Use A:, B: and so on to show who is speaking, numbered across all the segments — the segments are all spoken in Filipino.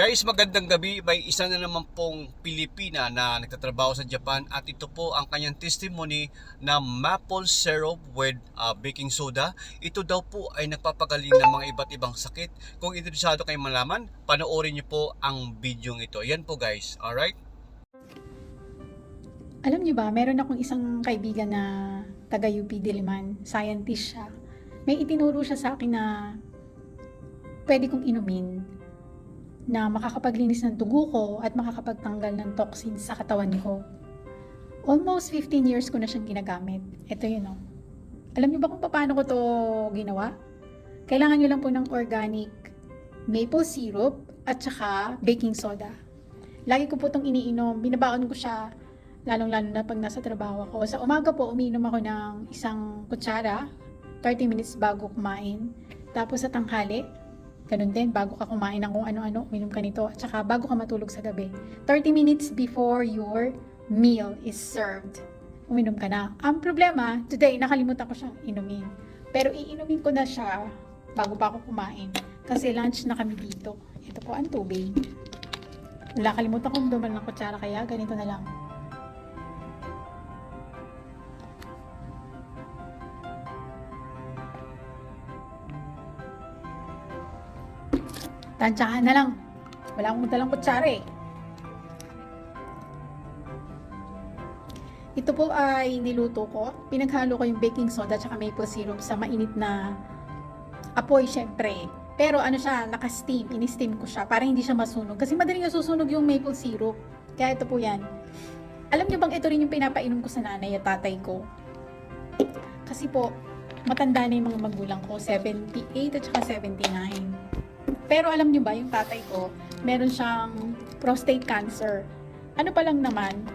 A: Guys, magandang gabi. May isa na naman pong Pilipina na nagtatrabaho sa Japan at ito po ang kanyang testimony na maple syrup with uh, baking soda. Ito daw po ay nagpapagaling ng mga iba't ibang sakit. Kung interesado kayong malaman, panoorin niyo po ang video ito. Yan po guys. Alright?
B: Alam niyo ba, meron akong isang kaibigan na taga UP Diliman, scientist siya. May itinuro siya sa akin na pwede kong inumin na makakapaglinis ng dugo ko at makakapagtanggal ng toxins sa katawan ko. Almost 15 years ko na siyang ginagamit. Ito yun oh. Alam niyo ba kung paano ko to ginawa? Kailangan niyo lang po ng organic maple syrup at saka baking soda. Lagi ko po itong iniinom. Binabaon ko siya lalong-lalo na pag nasa trabaho ako. Sa umaga po, umiinom ako ng isang kutsara, 30 minutes bago kumain. Tapos sa tanghali, ganun din, bago ka kumain ng kung ano-ano, uminom ka nito. At saka bago ka matulog sa gabi. 30 minutes before your meal is served, uminom ka na. Ang problema, today, nakalimutan ko siya inumin. Pero iinumin ko na siya bago pa ako kumain. Kasi lunch na kami dito. Ito po ang tubig. Wala, kalimutan kong dumal ng kutsara, kaya ganito na lang. Tansyahan na lang. Wala akong dalang kutsara eh. Ito po ay niluto ko. Pinaghalo ko yung baking soda at maple syrup sa mainit na apoy syempre. Pero ano siya, naka-steam. Ini-steam ko siya para hindi siya masunog. Kasi madaling nasusunog yung maple syrup. Kaya ito po yan. Alam niyo bang ito rin yung pinapainom ko sa nanay at tatay ko? Kasi po, matanda na yung mga magulang ko. 78 at saka 79. Pero alam niyo ba, yung tatay ko, meron siyang prostate cancer. Ano pa lang naman,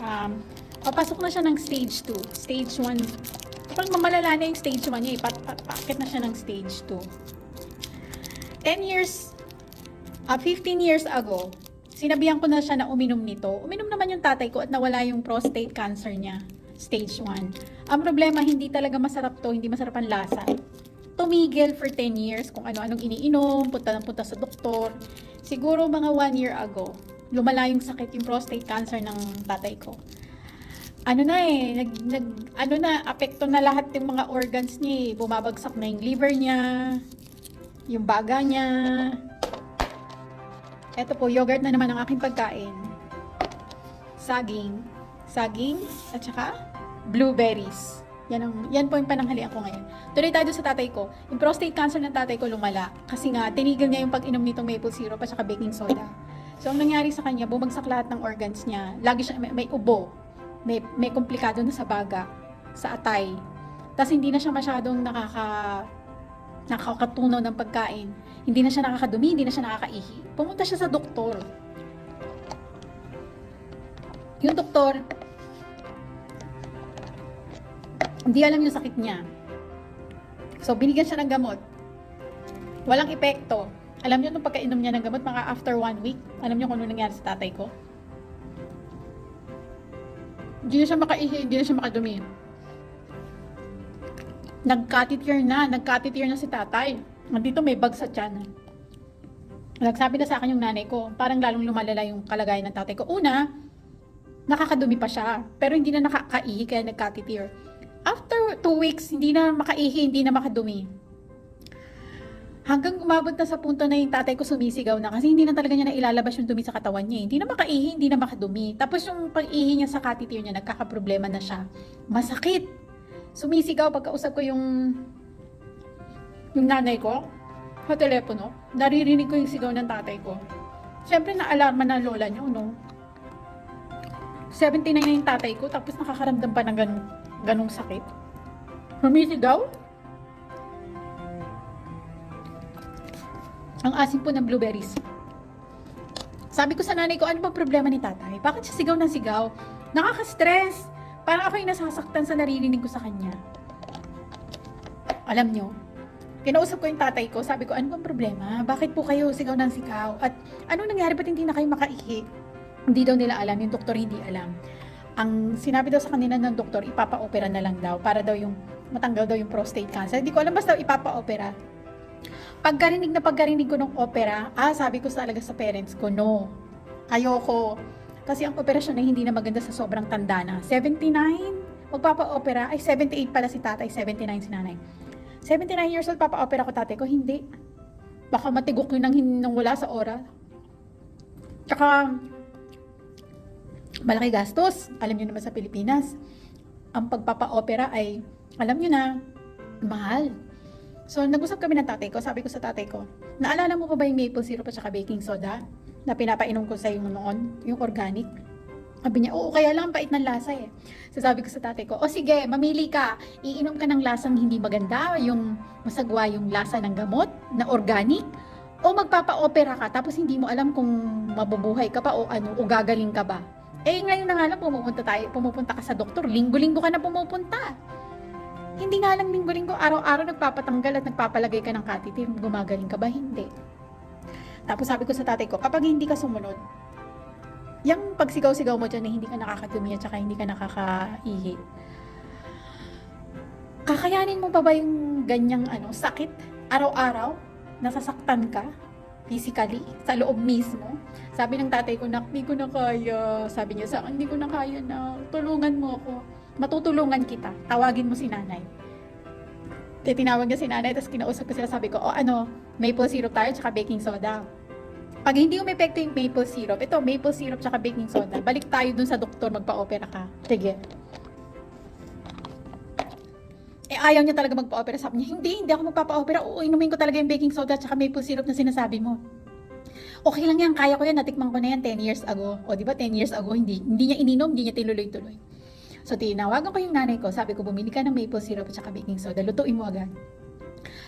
B: um, papasok na siya ng stage 2. Stage 1, parang mamalala na yung stage 1 niya. Pat, pat, paakit na siya ng stage 2. 10 years, ah 15 years ago, sinabihan ko na siya na uminom nito. Uminom naman yung tatay ko at nawala yung prostate cancer niya, stage 1. Ang problema, hindi talaga masarap to, hindi masarap ang lasa tumigil for 10 years kung ano-anong iniinom, punta ng punta sa doktor. Siguro mga 1 year ago, lumala yung sakit, yung prostate cancer ng tatay ko. Ano na eh, nag, nag, ano na, apekto na lahat yung mga organs niya eh. Bumabagsak na yung liver niya, yung baga niya. Ito po, yogurt na naman ang aking pagkain. Saging. Saging, at saka blueberries. Yan, ang, yan po yung pananghalian ko ngayon. Tuloy tayo sa tatay ko. Yung prostate cancer ng tatay ko lumala. Kasi nga, tinigil niya yung pag-inom nitong maple syrup at saka baking soda. So, ang nangyari sa kanya, bumagsak lahat ng organs niya. Lagi siya, may, may ubo. May, may komplikado na sa baga. Sa atay. Tapos, hindi na siya masyadong nakaka nakakatunaw ng pagkain. Hindi na siya nakakadumi, hindi na siya nakakaihi. Pumunta siya sa doktor. Yung doktor, hindi alam yung sakit niya. So, binigyan siya ng gamot. Walang epekto. Alam niyo nung pagkainom niya ng gamot, mga after one week, alam niyo kung ano nangyari sa tatay ko? Hindi na siya makaihi, hindi na siya makadumi. Nagkatitir na, nagkatitir na si tatay. Nandito may bag sa tiyan. Nagsabi na sa akin yung nanay ko, parang lalong lumalala yung kalagayan ng tatay ko. Una, nakakadumi pa siya, pero hindi na nakakaihi kaya nagkatitir. After two weeks, hindi na makaihi, hindi na makadumi. Hanggang umabot na sa punto na yung tatay ko sumisigaw na kasi hindi na talaga niya na ilalabas yung dumi sa katawan niya. eh. Hindi na makaihi, hindi na makadumi. Tapos yung pag-ihi niya sa katitir niya, nagkakaproblema na siya. Masakit. Sumisigaw pagkausap ko yung yung nanay ko sa telepono. Naririnig ko yung sigaw ng tatay ko. Siyempre na-alarma na lola niyo, no? 79 na yung tatay ko, tapos nakakaramdam pa ng ganun, ganung sakit. Humisigaw? Ang asin po ng blueberries. Sabi ko sa nanay ko, ano ba problema ni tatay? Bakit siya sigaw ng sigaw? Nakaka-stress. Parang ako yung nasasaktan sa naririnig ko sa kanya. Alam nyo, kinausap ko yung tatay ko, sabi ko, ano bang problema? Bakit po kayo sigaw ng sigaw? At ano nangyari, ba't hindi na kayo makaihi? Hindi daw nila alam, yung doktor hindi alam. Ang sinabi daw sa kanila ng doktor, ipapa-opera na lang daw para daw yung matanggal daw yung prostate cancer. Hindi ko alam basta ipapa-opera. Pagkarinig na pagkarinig ko ng opera, ah, sabi ko talaga sa parents ko, no. Ayoko. Kasi ang operasyon ay hindi na maganda sa sobrang tanda na. 79, magpapa-opera, ay 78 pala si tatay, 79 si nanay. 79 years old, papa-opera ko tatay ko, hindi. Baka matigok yun nang, nang wala sa oras. Tsaka, malaki gastos. Alam niyo naman sa Pilipinas, ang pagpapa-opera ay, alam niyo na, mahal. So, nag-usap kami ng tatay ko. Sabi ko sa tatay ko, naalala mo pa ba yung maple syrup at saka baking soda na pinapainom ko sa iyo noon, yung organic? Sabi niya, oo, kaya lang ang pait ng lasa eh. So sabi ko sa tatay ko, o sige, mamili ka. Iinom ka ng lasang hindi maganda, yung masagwa yung lasa ng gamot na organic, o magpapa-opera ka tapos hindi mo alam kung mabubuhay ka pa o ano, o gagaling ka ba. Eh ngayon na nga lang pumupunta tayo, pumupunta ka sa doktor, linggo-linggo ka na pumupunta. Hindi nga lang linggo-linggo, araw-araw nagpapatanggal at nagpapalagay ka ng catheter, gumagaling ka ba? Hindi. Tapos sabi ko sa tatay ko, kapag hindi ka sumunod, yung pagsigaw-sigaw mo dyan na hindi ka nakakadumi at saka hindi ka nakakaihi, kakayanin mo pa ba yung ganyang ano, sakit araw-araw? Nasasaktan ka? Physically? Sa loob mismo? Sabi ng tatay ko, nak, hindi ko na kaya. Sabi niya sa akin, hindi ko na kaya na. Tulungan mo ako. Matutulungan kita. Tawagin mo si nanay. Kaya tinawag niya si nanay, tapos kinausap ko sila, sabi ko, oh ano, maple syrup tayo, tsaka baking soda. Pag hindi umepekto yung maple syrup, ito, maple syrup tsaka baking soda, balik tayo dun sa doktor, magpa-opera ka. Sige. Ayaw niya talaga magpa-opera. Sabi niya, hindi, hindi ako magpapa-opera. Oo, inumin ko talaga yung baking soda tsaka maple syrup na sinasabi mo. Okay lang yan, kaya ko yan, natikman ko na yan 10 years ago. O, di ba, 10 years ago, hindi, hindi niya ininom, hindi niya tinuloy-tuloy. So, tinawagan ko yung nanay ko, sabi ko, bumili ka ng maple syrup at saka baking soda, lutuin mo agad.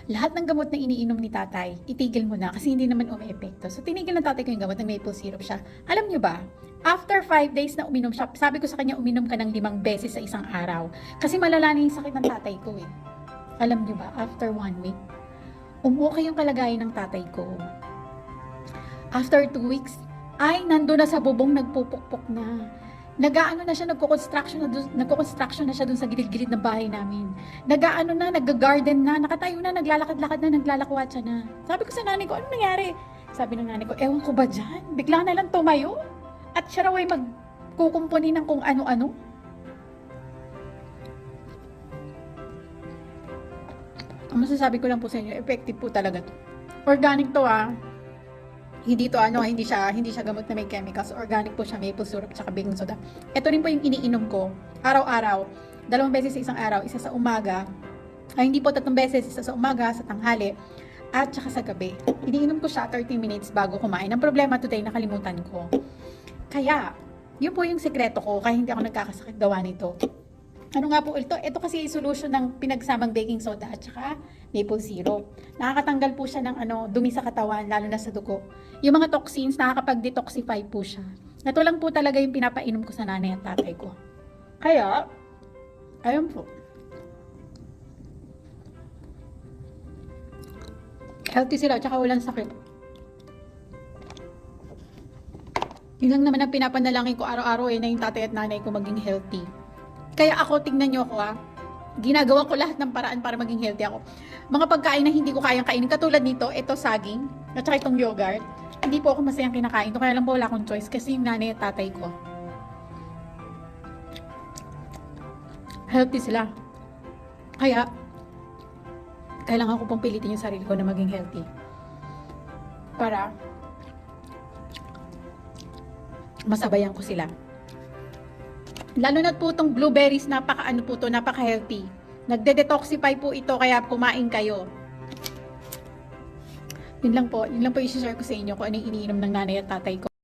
B: Lahat ng gamot na iniinom ni tatay, itigil mo na kasi hindi naman umiepekto. So, tinigil ng tatay ko yung gamot ng maple syrup siya. Alam niyo ba, after 5 days na uminom siya, sabi ko sa kanya, uminom ka ng limang beses sa isang araw. Kasi malala na yung sakit ng tatay ko eh. Alam niyo ba, after one week, umukay yung kalagayan ng tatay ko. After two weeks, ay, nando na sa bubong, nagpupukpok na. Nagaano na siya, nagko-construction na, dun, nagko-construction na siya dun sa gilid-gilid ng bahay namin. Nagaano na, nag-garden na, nakatayo na, naglalakad-lakad na, naglalakwatsa na. Sabi ko sa nanay ko, ano nangyari? Sabi ng nanay ko, ewan ko ba dyan? Bigla na lang tumayo. At siya raw ay magkukumpuni ng kung ano-ano. Ang masasabi ko lang po sa inyo, effective po talaga to. Organic to ah. Hindi to ano, hindi siya hindi siya gamot na may chemicals. Organic po siya, maple syrup at baking soda. Ito rin po yung iniinom ko araw-araw. Dalawang beses sa isang araw, isa sa umaga. Ay hindi po tatlong beses, isa sa umaga, sa tanghali, at saka sa gabi. Iniinom ko siya 30 minutes bago kumain. Ang problema today, nakalimutan ko. Kaya, yun po yung sekreto ko, kaya hindi ako nagkakasakit gawa nito. Ano nga po ito? Ito kasi yung solution ng pinagsamang baking soda at saka maple syrup. Nakakatanggal po siya ng ano, dumi sa katawan, lalo na sa dugo. Yung mga toxins, nakakapag-detoxify po siya. Ito lang po talaga yung pinapainom ko sa nanay at tatay ko. Kaya, ayun po. Healthy sila, tsaka walang sakit. Yun lang naman ang pinapanalangin ko araw-araw eh, na yung tatay at nanay ko maging healthy. Kaya ako, tingnan nyo ako ah, ginagawa ko lahat ng paraan para maging healthy ako. Mga pagkain na hindi ko kayang kainin, katulad nito, ito saging, at saka itong yogurt, hindi po ako masayang kinakain kaya lang po wala akong choice kasi yung nanay at tatay ko. Healthy sila. Kaya, kailangan ko pong pilitin yung sarili ko na maging healthy. Para, masabayan ko sila. Lalo na po itong blueberries, napaka ano po to, napaka healthy. Nagde-detoxify po ito kaya kumain kayo. Yun lang po, yun lang po i-share ko sa inyo kung ano yung iniinom ng nanay at tatay ko.